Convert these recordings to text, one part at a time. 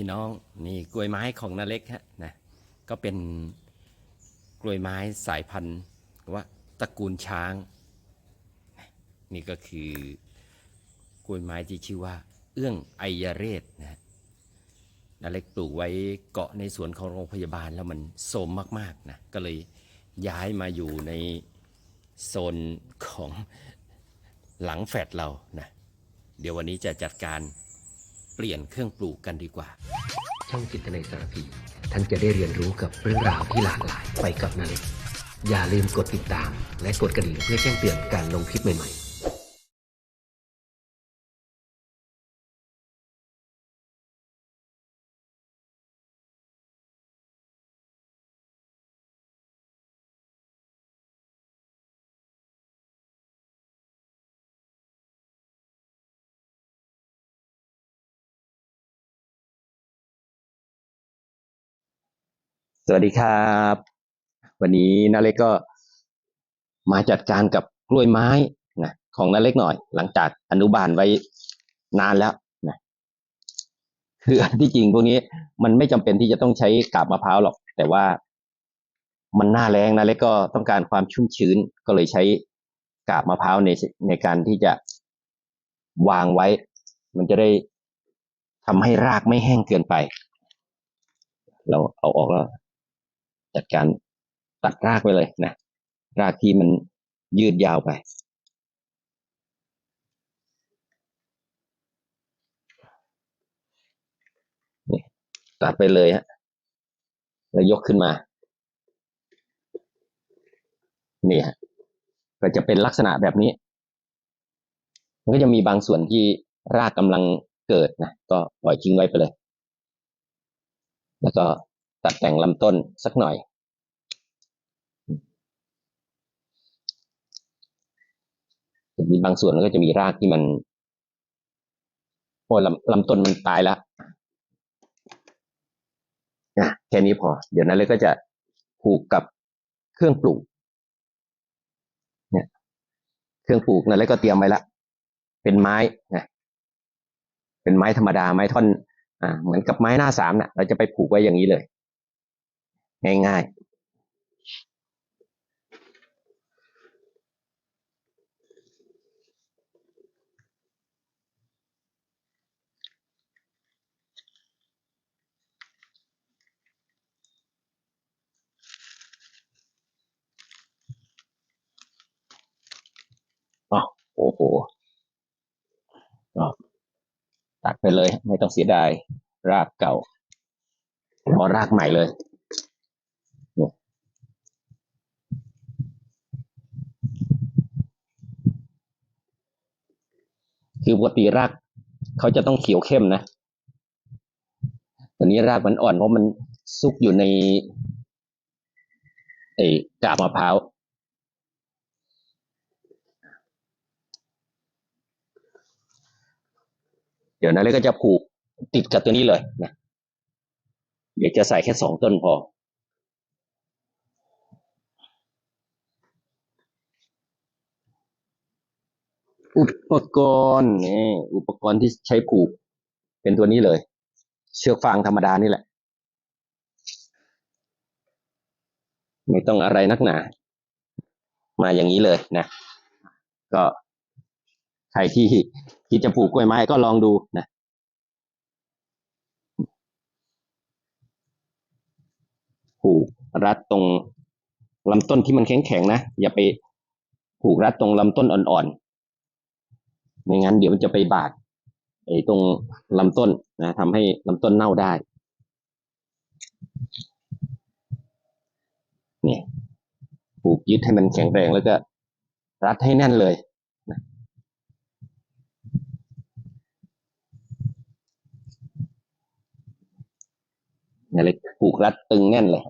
พี่น้อง นี่กล้วยไม้ของนาเล็กฮะนะก็เป็นกล้วยไม้สายพันธุ์ว่าตระกูลช้าง นี่ก็คือกล้วยไม้ที่ชื่อว่า เอื้องไอยเรศนะนาเล็กปลูกไว้เกาะในสวนของโรงพยาบาลแล้วมันโทรมมากๆนะก็เลยย้ายมาอยู่ในโซนของหลังแฟดเรานะเดี๋ยววันนี้จะจัดการ เปลี่ยนเครื่องปลูกกันดีกว่า ช่องจิตในสารพีท่านจะได้เรียนรู้กับเรื่องราวที่หลากหลายไปกับนาเล็กอย่าลืมกดติดตาม และกดกระดิ่งเพื่อแจ้งเตือนการลงคลิปใหม่ๆ สวัสดีครับ วันนี้นาเล็กก็มาจัดการกับกล้วยไม้นะของนาเล็กหน่อย หลังจากอนุบาลไว้นานแล้วนะคือที่จริงพวกนี้มันไม่จำเป็นที่จะต้องใช้กาบมะพร้าวหรอก แต่ว่ามันหน้าแรงนาเล็กก็ต้องการความชุ่มชื้นก็เลยใช้กาบมะพร้าวในในการที่จะวางไว้ มันจะได้ทำให้รากไม่แห้งเกินไป เราเอาออกแล้ว จัดการตัดรากไปเลยนะ รากที่มันยืดยาวไปนี่ตัดไปเลยฮะ แล้วยกขึ้นมา นี่ฮะ ก็จะเป็นลักษณะแบบนี้ มันก็จะมีบางส่วนที่รากกำลังเกิดนะ ก็ปล่อยทิ้งไว้ไปเลย แล้วก็ ตัดแต่งลำต้นสักหน่อย มีบางส่วนก็จะมีรากที่มันโอ้ลำลำต้นมันตายแล้วนะแค่นี้พอ เดี๋ยวนั้นเลยก็จะผูกกับเครื่องปลูกเนี่ยเครื่องปลูกนั่นแล้วก็เตรียมไว้ละเป็นไม้นะเป็นไม้ธรรมดาไม้ท่อนอ่าเหมือนกับไม้หน้าสามนะ่ะ เราจะไปผูกไว้อย่างนี้เลย ง่ายๆอ๋อโอ้โหตัดไปเลย ไม่ต้องเสียดาย รากเก่ารอรากใหม่เลย คือปกติรากเขาจะต้องเขียวเข้มนะตอนนี้รากมันอ่อนเพราะมันซุกอยู่ในไอ้กาบมะพร้าวเดี๋ยวนั้นเลยก็จะผูกติดกับตัวนี้เลยนะ เดี๋ยวจะใส่แค่สองต้นพอ อุปกรณ์นี่อุปกรณ์ที่ใช้ผูก เป็นตัวนี้เลย เชือกฟางธรรมดานี่แหละ ไม่ต้องอะไรนักหนา มาอย่างนี้เลยนะ ก็ใครที่ที่จะปลูกกล้วยไม้ก็ลองดูนะผูกรัดตรงลำต้นที่มันแข็งๆนะ อย่าไปผูกรัดตรงลำต้นอ่อนๆ ไม่งั้นเดี๋ยวมันจะไปบาดไอ้ตรงลำต้นนะทำให้ลำต้นเน่าได้เนี่ยผูกยึดให้มันแข็งแรงแล้วก็ รัดให้แน่นเลยนะเนี่ยเลยผูกรัดตึงแน่นเลย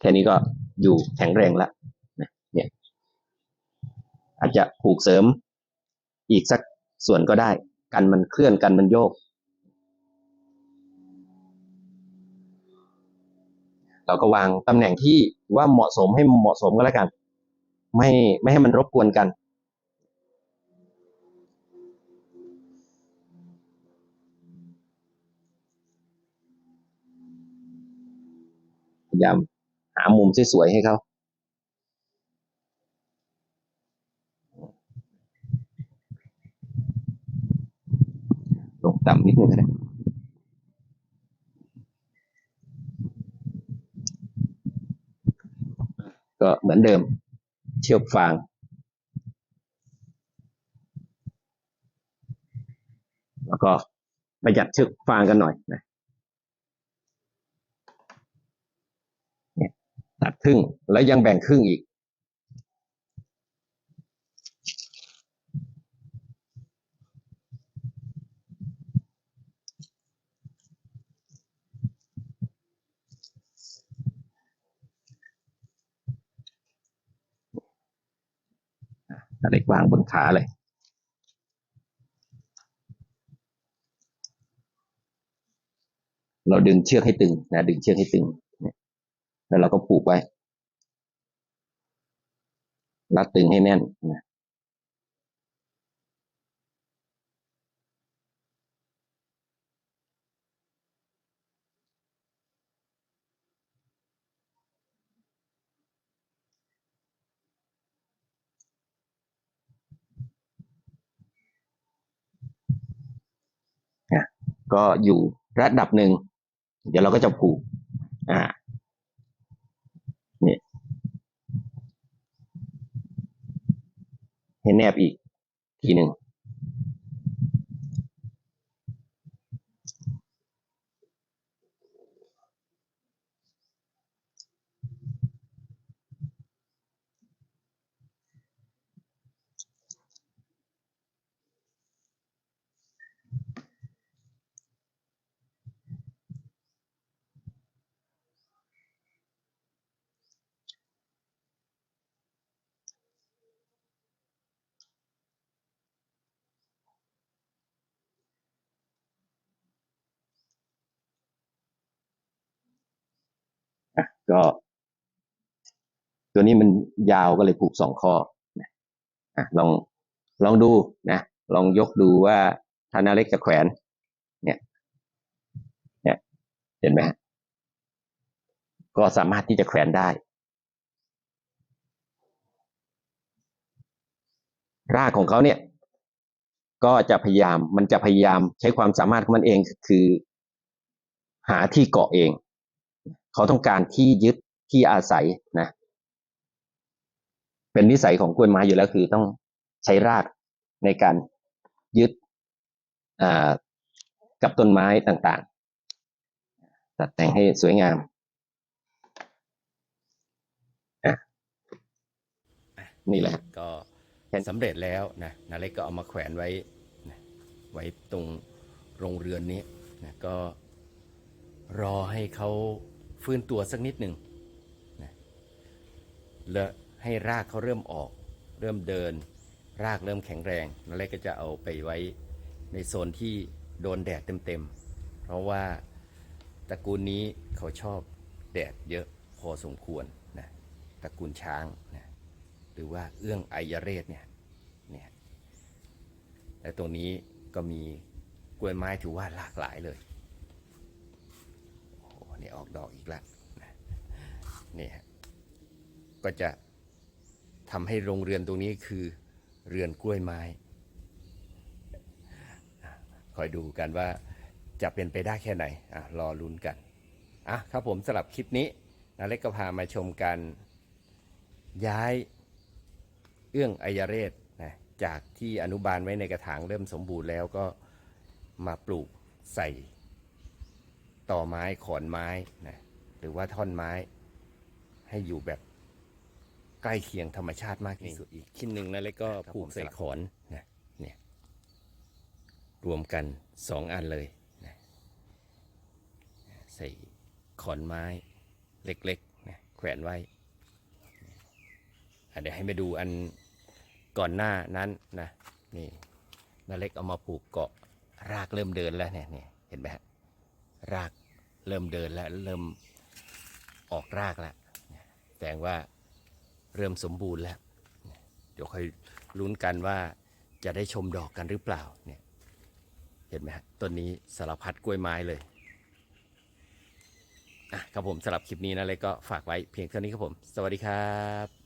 แค่นี้ก็อยู่แข็งแรงแล้วนะเนี่ยอาจจะผูกเสริมอีกสักส่วนก็ได้ กันมันเคลื่อนกันมันโยก เราก็วางตำแหน่งที่ว่าเหมาะสมให้เหมาะสมก็แล้วกัน ไม่ไม่ให้มันรบกวนกันพยายามามุมสวยๆให้เขาลงต่ำนิดนึงก็ได้ก็เหมือนเดิม เชือกฟางแล้วก็ประหยัดเชือกฟางกันหน่อยนะเนี่ยตัด ครึ่ง แล้วยังแบ่งครึ่งอีกตัดเล็กวางบนขาเลยเราดึงเชือกให้ตึงนะดึงเชือกให้ตึง แล้วเราก็ผูกไว้ รัดตึงให้แน่นนะก็อยู่ระดับหนึ่ง เดี๋ยวเราก็จะผูก อ่า นี่ เห็นแนบอีกทีหนึ่ง ก็ ตัวนี้มันยาวก็เลยผูกสองข้อนะอะลองลองดูนะลองยกดูว่าถ้านาเล็กจะแขวน เนี่ย เนี่ย เห็นไหมฮะก็สามารถที่จะแขวนได้ รากของเขาเนี่ย ก็จะพยายามมันจะพยายามใช้ความสามารถของมันเองคือ หาที่เกาะเอง เขาต้องการที่ยึดที่อาศัยนะ เป็นนิสัยของกล้วยไม้อยู่แล้วคือต้องใช้รากในการยึดอ่ากับต้นไม้ต่างๆ ตัดแต่งให้สวยงามอะนี่แหละก็เห็นสำเร็จแล้วนะนาเล็กก็เอามาแขวนไว้นะไว้ตรงโรงเรือนนี้นะก็รอให้เขา ฟื้นตัวสักนิดหนึ่งนะแล้วให้รากเขาเริ่มออก เริ่มเดิน รากเริ่มแข็งแรงนาเล็กก็จะเอาไปไว้ในโซนที่โดนแดดเต็มๆ เพราะว่าตระกูลนี้เขาชอบแดดเยอะพอสมควรนะตระกูลช้างนะหรือว่าเอื้องไอยเรศเนี่ยเนี่ยและตรงนี้ก็มีกล้วยไม้ถือว่าหลากหลายเลย โอ้โหนี่ออกดอกอีกแล้วนะเนี่ยก็จะทำให้โรงเรือนตรงนี้คือเรือนกล้วยไม้ คอยดูกันว่าจะเป็นไปได้แค่ไหนอะรอลุ้นกันอะครับผมสำหรับคลิปนี้นาเล็กก็พามาชมการย้ายเอื้องไอยเรศนะจากที่อนุบาลไว้ในกระถางเริ่มสมบูรณ์แล้วก็มาปลูกใส่ ต่อไม้ขอนไม้นะหรือว่าท่อนไม้ ให้อยู่แบบใกล้เคียงธรรมชาติมากที่สุดอีกชิ้นหนึ่งนะแล้วก็ปลูกใส่ขอนนะเนี่ยรวมกันสองอันเลยนะใส่ขอนไม้เล็กๆนะแขวนไว้อะเดี๋ยวให้ไปดูอันก่อนหน้านั้นนะนี่นาเล็กเอามาปลูกเกาะรากเริ่มเดินแล้วเนี่ยเนี่ยเห็นไหมฮะราก เริ่มเดินแล้วเริ่มออกรากแล้วแสดงว่าเริ่มสมบูรณ์แล้วเนี่ยเดี๋ยวค่อยลุ้นกันว่าจะได้ชมดอกกันหรือเปล่าเนี่ยเห็นไหมฮะต้นนี้สารพัดกล้วยไม้เลยอะครับผมสำหรับคลิปนี้นะเลยก็ฝากไว้เพียงเท่านี้ครับผม สวัสดีครับ